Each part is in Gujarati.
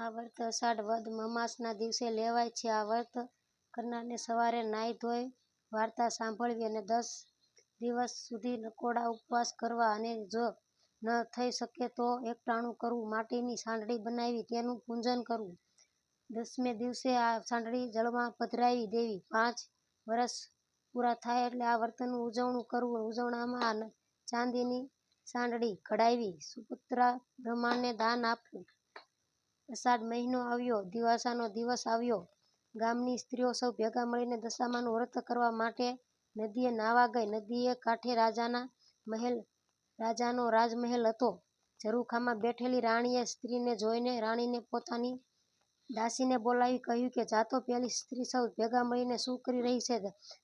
આ વ્રત અષાઢ વદ અમાસના દિવસે લેવાય છે. આ વ્રત કરનારને સવારે નાહી ધોઈ, વાર્તા સાંભળવી અને દસ દિવસ સુધી નકોડા ઉપવાસ કરવા અને જો ન થઈ શકે તો એકટાણું કરવું. માટીની સાંડળી બનાવી તેનું પૂજન કરવું. દસમે દિવસે આ સાંડળી જળમાં પધરાવી દેવી. પાંચ વરસ પૂરા થાય એટલે આ વર્તનનું ઉજવણું કરવું. ઉજવણામાં ચાંદીની સાંડળી કઢાવી, સુપુત્રા બ્રાહ્મણને દાન આપવું. અષાઢ મહિનો આવ્યો, દિવાસાનો દિવસ આવ્યો. ગામની સ્ત્રીઓ સૌ ભેગા મળીને દશામાનું વ્રત કરવા માટે નદીએ નાવા ગઈ. નદીએ કાંઠે રાજાના મહેલ રાજાનો રાજમહેલ હતો. ઝરૂખામાં બેઠેલી રાણીએ સ્ત્રીને જોઈને રાણીને પોતાની દાસીને બોલાવી કહ્યું કે જાતો પેલી સ્ત્રી સૌ ભેગા મળીને શું કરી રહી છે?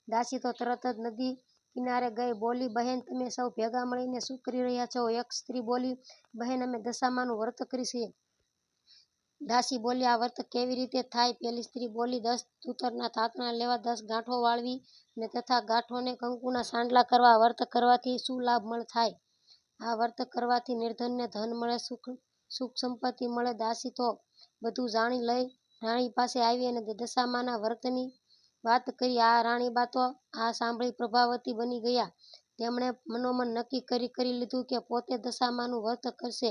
દાસી તો તરત જ નદી કિનારે ગઈ બોલી બહેન તમે સૌ ભેગા મળીને શું કરી રહ્યા છો? એક સ્ત્રી બોલી બહેન અમે દશામાનું વ્રત કરી છીએ. દાસી બોલી આ વ્રત કેવી રીતે થાય? પેલી સ્ત્રી બોલી દસ તૂતરના તાતણા લેવા, દસ ગાંઠો વાળવી ને તથા ગાંઠોને કંકુના સાંડલા કરવા. વર્ત કરવાથી શું લાભ થાય? આ વર્તક કરવાથી નિર્ધનને ધન મળે, સુખ સુખ સંપત્તિ મળે. દાસી તો બધું જાણી લઈ રાણી પાસે આવી અને દશામાના વર્તની વાત કરી. આ રાણીબા તો આ સાંભળી પ્રભાવતી બની ગયા. તેમણે મનોમન નક્કી કરી કરી લીધું કે પોતે દશામાનું વર્ત કરશે.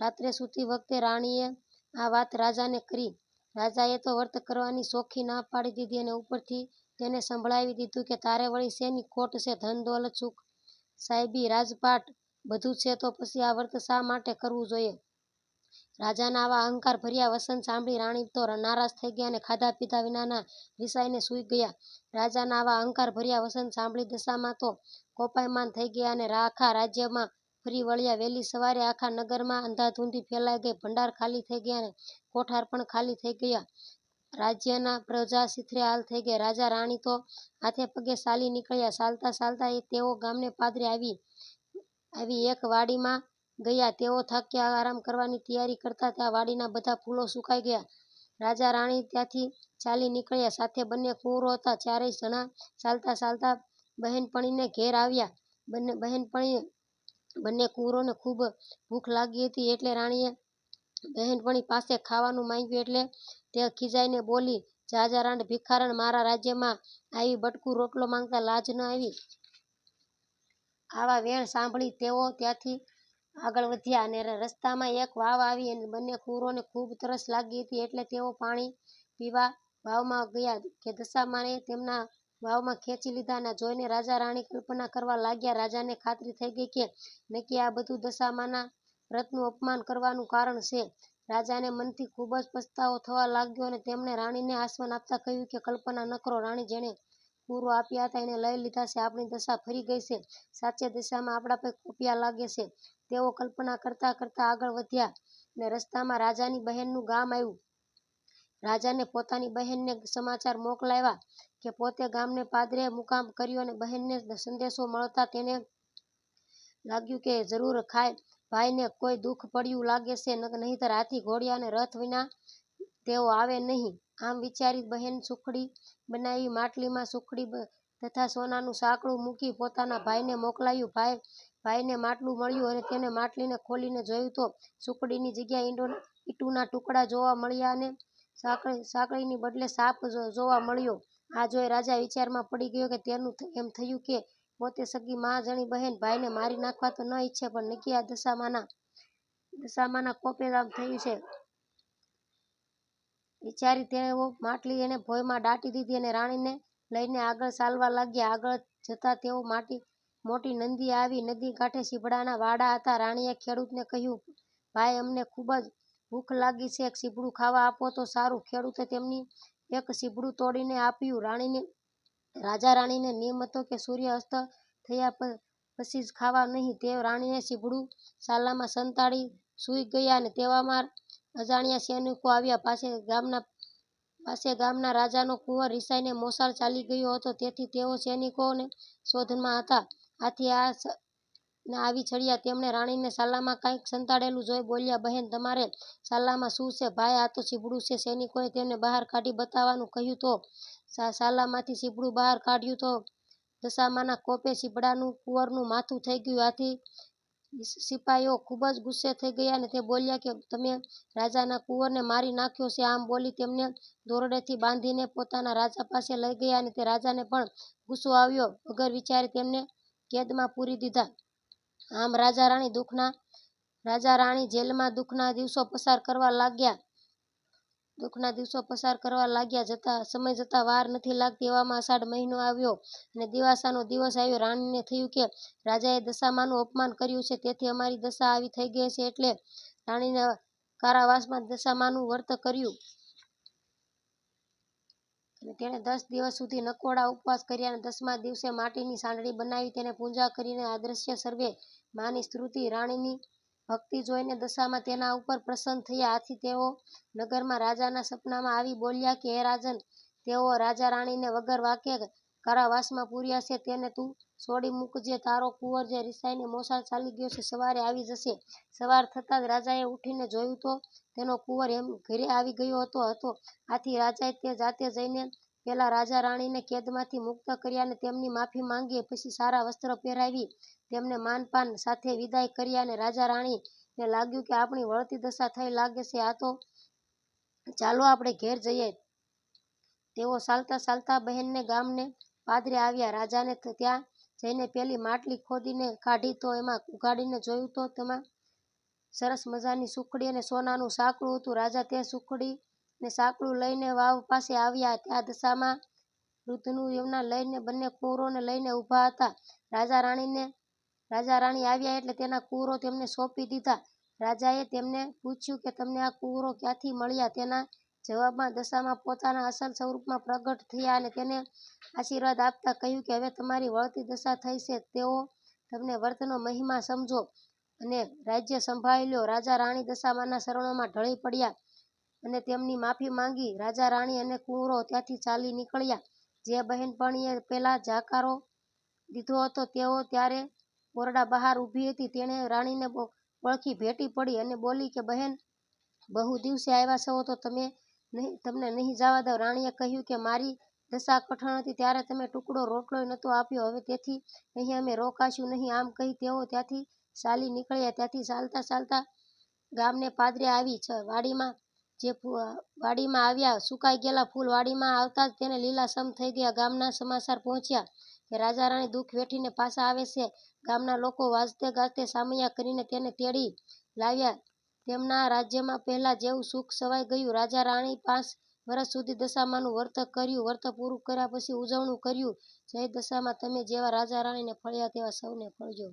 રાત્રે સૂતી વખતે રાણીએ આ વાત રાજાને કરી. રાજાએ તો વર્ત કરવાની ચોખ્ખી ના પાડી દીધી અને ઉપરથી તેને સંભળાવી દીધું કે તારે વળી શેની ખોટ છે? ધન દોલત, સુખ સાહેબી, રાજપાટ બધું છે તો પછી આ વર્ત શા માટે કરવું જોઈએ? રાજાના આવા અહંકારભર્યા વચન સાંભળી રાણી તો નારાજ થઈ ગયા અને ખાધા પીધા વિના રિસાઈને સૂઈ ગયા. રાજાના આવા અહંકાર ભર્યા વસન સાંભળી દશામાં તો કોપાયમાન થઈ ગયા અને આખા રાજ્યમાં ફરી વળ્યા. વહેલી સવારે આખા નગરમાં અંધાધૂંધી ફેલાઈ ગઈ. ભંડાર ખાલી થઈ ગયા ને કોઠાર પણ ખાલી થઈ ગયા. રાજ્યના પ્રજા ચીંથરેહાલ થઈ ગયા રાજા રાણી તો હાથે પગે ચાલી નીકળ્યા. ચાલતા ચાલતા તેઓ ગામને પાદરે આવી એક વાડીમાં ગયા. તેઓ થાક્યા આરામ કરવાની તૈયારી કરતા ત્યાં વાડીના બધા ફૂલો સુકાઈ ગયા. રાજા રાણી ત્યાંથી ચાલી નીકળ્યા. સાથે બંને કુંવરો હતા. ચારેય જણા ચાલતા ચાલતા બહેનપણીને ઘેર આવ્યા. બંને કુંવરોને ખૂબ ભૂખ લાગી હતી એટલે રાણીએ બહેનપણી પાસે ખાવાનું માંગ્યું એટલે તે ખીજાઈને બોલી જાજા રાંડ ભિખારણ, મારા રાજ્યમાં આવી બટકું રોટલો માંગતા લાજ ન આવી? આવા વેણ સાંભળી તેઓ ત્યાંથી આગળ વધ્યા અને રસ્તામાં એક વાવ આવી. અને બંને કુંવરોને ખૂબ તરસ લાગી હતી એટલે તેઓ પાણી પીવા વાવમાં ગયા કે દશામાએ તેમને વાવમાં ખેંચી લીધા. જોઈને રાજા રાણી કલ્પના કરવા લાગ્યા. રાજાને ખાતરી થઈ ગઈ કે નક્કી આ બધું દશામાના વ્રતનું અપમાન કરવાનું કારણ છે. રાજાને મનથી ખૂબ જ પસ્તાવો થવા લાગ્યો અને તેમણે રાણીને આશ્વાસન આપતા કહ્યું કે, કલ્પના ન કરો રાણી જેણે પૂરો આપ્યા હતા એને લઈ લીધા છે. આપણી દશા ફરી ગઈ છે. સાચે દશામાં આપણા પર કોપિયા લાગે છે. તેઓ કલ્પના કરતા કરતા આગળ વધ્યા ને રસ્તામાં રાજાની બહેનનું ગામ આવ્યું. રાજાને પોતાની બહેનને સમાચાર મોકલાવ્યા કે પોતે ગામને પાદરે મુકામ કર્યો અને બહેનને સંદેશો મળતા તેને લાગ્યું કે જરૂર ખાય ભાઈને કોઈ દુઃખ પડ્યું લાગે છે નહીંતર હાથી ઘોડિયા અને રથ વિના તેઓ આવે નહીં. આમ વિચારી બહેન સુખડી બનાવી. માટલીમાં સુખડી તથા સોનાનું સાંકડું મૂકી પોતાના ભાઈને ભાઈ, ભાઈને માટલું મળ્યું અને તેને માટલીને ખોલીને જોયું તો સુખડીની જગ્યાએ ઈટુના ટુકડા જોવા મળ્યા અને સાંકળી, સાંકળીની બદલે સાપ જોવા મળ્યો. આ જોઈ રાજા વિચારમાં પડી ગયો. તેનું એમ થયું કે પોતે સગી મા જણી બહેન ભાઈને મારી નાખવા તો ન ઈચ્છે, પણ નક્કી આ દશામાના કોપે આમ થયું છે. વિચારી તેઓ માટલી એને ભોયમાં દાટી દીધી અને રાણીને લઈને આગળ ચાલવા લાગ્યા. આગળ જતા તેઓ માટી, મોટી નદી આવી. નદી કાંઠે સીભડાના વાડા હતા. રાણીએ ખેડૂતને કહ્યું, ભાઈ, અમને ખૂબ જ ભૂખ લાગી છે. એક સીભડું ખાવા આપો તો સારું. ખેડૂતે તેમને એક સીપડું તોડીને આપ્યું. રાણીને, રાજા રાણીને નિયમ હતો કે સૂર્ય અસ્ત થયા પછી જ ખાવા નહીં. તે રાણીએ સીપડું સાલામાં સંતાડી સૂઈ ગયા. અને તેવામાં અજાણ્યા સૈનિકો આવ્યા. પાસે ગામના પાસે ગામના રાજાનો કુંવર રિસાઈને મોસાળ ચાલી ગયો હતો તેથી તેઓ સૈનિકોને શોધમાં હતા. આથી આવી ચડ્યા. તેમણે રાણીને સાલામાં કાંઈક સંતાડેલું જોઈ બોલ્યા, બહેન, તમારે સાલામાં શું છે? ભાઈ, આ તો સીભડું છે. સૈનિકોએ તેમને બહાર કાઢી બતાવવાનું કહ્યું તો સાલામાંથી સીભડું બહાર કાઢ્યું તો દશામાના કોપે સીભડાનું કુંવરનું માથું થઈ ગયું. આથી સિપાઈઓ ખૂબ જ ગુસ્સે થઈ ગયા અને તે બોલ્યા કે, તમે રાજાના કુંવરને મારી નાખ્યો છે આમ બોલી તેમને દોરડેથી બાંધીને પોતાના રાજા પાસે લઈ ગયા અને તે રાજાને પણ ગુસ્સો આવ્યો વગર વિચારે તેમને કેદમાં પૂરી દીધા આમ રાજા રાણી દુઃખના, રાજા રાણી જેલમાં દુઃખના દિવસો પસાર કરવા લાગ્યા. દુઃખના દિવસો પસાર કરવા લાગ્યા જતા, સમય જતાં વાર નથી લાગતી એવામાં અષાઢ મહિનો આવ્યો અને દિવાસાનો દિવસ આવ્યો. રાણીને થયું કે રાજાએ દશામાનું અપમાન કર્યું છે, તેથી અમારી દશા આવી થઈ ગઈ છે એટલે રાણીને કારાવાસમાં દશામાનું વર્ત કર્યું. અને તેણે દસ દિવસ સુધી નકોડા ઉપવાસ કર્યા અને દસમા દિવસે માટીની સાંડળી બનાવી તેને પૂજા કરીને આદ્રશ્ય સર્વે માની સ્તુતિ રાણીની ભક્તિ જોઈને દશામાં તેના ઉપર પ્રસન્ન થયા. આથી તેઓ નગરમાં રાજાના સપનામાં આવી બોલ્યા કે, હે રાજન, તેઓ રાજા રાણીને વગર વાંકે કારાવાસમાં પૂર્યા છે તેને તું છોડી મૂકજે તારો કુંવર જે રિસાઈને મોસાળ ચાલી ગયો છે, સવારે આવી જશે. સવાર થતાં જ રાજાએ ઉઠીને જોયું તો તેનો કુંવર એમ ઘરે આવી ગયો હતો આથી રાજાએ તે જાતે જઈને પેલા રાજા રાણીને કેદમાંથી મુક્ત કર્યા અને તેમની માફી માંગી પછી સારા વસ્ત્ર પહેરાવી, તેમને માનપાન સાથે વિદાય કર્યા અને રાજા રાણીને લાગ્યું કે આપણી વળતી દશા થઈ લાગે છે, આ તો ચાલો આપણે ઘેર જઈએ. તેઓ ચાલતા ચાલતા બહેનને ગામને પાદરે આવ્યા. રાજાને ત્યાં જઈને પેલી માટલી ખોદીને કાઢી તો એમાં ઉઘાડીને જોયું તો તેમાં સરસ મજાની સુખડી અને સોનાનું સાંકળું હતું. રાજા તે સુખડી ને સાંકળું લઈને વાવ પાસે આવ્યા. ત્યાં દશામાં વૃદ્ધનું યમુના લઈને બંને કુંવરોને લઈને ઊભા હતા. રાજા રાણીને, રાજા રાણી આવ્યા એટલે તેના કુંવરો તેમને સોંપી દીધા. રાજાએ તેમને પૂછ્યું કે તમને આ કુંવરો ક્યાંથી મળ્યા? તેના જવાબમાં દશામાં પોતાના અસલ સ્વરૂપમાં પ્રગટ થયા અને તેને આશીર્વાદ આપતા કહ્યું કે, હવે તમારી વળતી દશા થઈ છે. તેઓ તમને વર્તનો મહિમા સમજો. અને રાજ્ય સંભાળી લો રાજા રાણી દશામાના શરણોમાં ઢળી પડ્યા અને તેમની માફી માંગી. રાજા રાણી અને કુંવરો ત્યાંથી ચાલી નીકળ્યા. જે બહેનપણીએ પેલા જાકારો દીધો હતો, તેઓ ત્યારે ઓરડા બહાર ઊભી હતી. તેણે રાણીને ઓળખી, ભેટી પડી અને બોલી કે, બહેન, બહુ દિવસે આવ્યા છો, તો તમે તમને નહીં જવા દઉં રાણીએ કહ્યું કે મારી દશા કઠણ હતી, ત્યારે તમે ટુકડો રોટલો નહોતો આપ્યો. હવે તેથી અહીં અમે રોકાશું નહીં. આમ કહી તેઓ ત્યાંથી ચાલી નીકળ્યા. ત્યાંથી ચાલતા ચાલતા ગામને પાદરે આવી વાડીમાં જે વાડીમાં આવ્યા, સુકાઈ ગયેલા ફૂલ વાડીમાં આવતા જ તેને લીલાસમ થઈ ગયા. ગામના સમાચાર પહોંચ્યા કે રાજા રાણી દુઃખ વેઠીને પાછા આવે છે. ગામના લોકો વાજતે ગાજતે સામૈયા કરીને તેને તેડી લાવ્યા. તેમના રાજ્યમાં પહેલા જેવું સુખ છવાઈ ગયું. રાજા રાણી પાંચ વર્ષ સુધી દશામાનું વ્રત કર્યું. વ્રત પૂરું કર્યા પછી ઉજવણું કર્યું. જય દશામાં તમે જેવા રાજા રાણીને ફળ્યા તેવા સૌને ફળજો.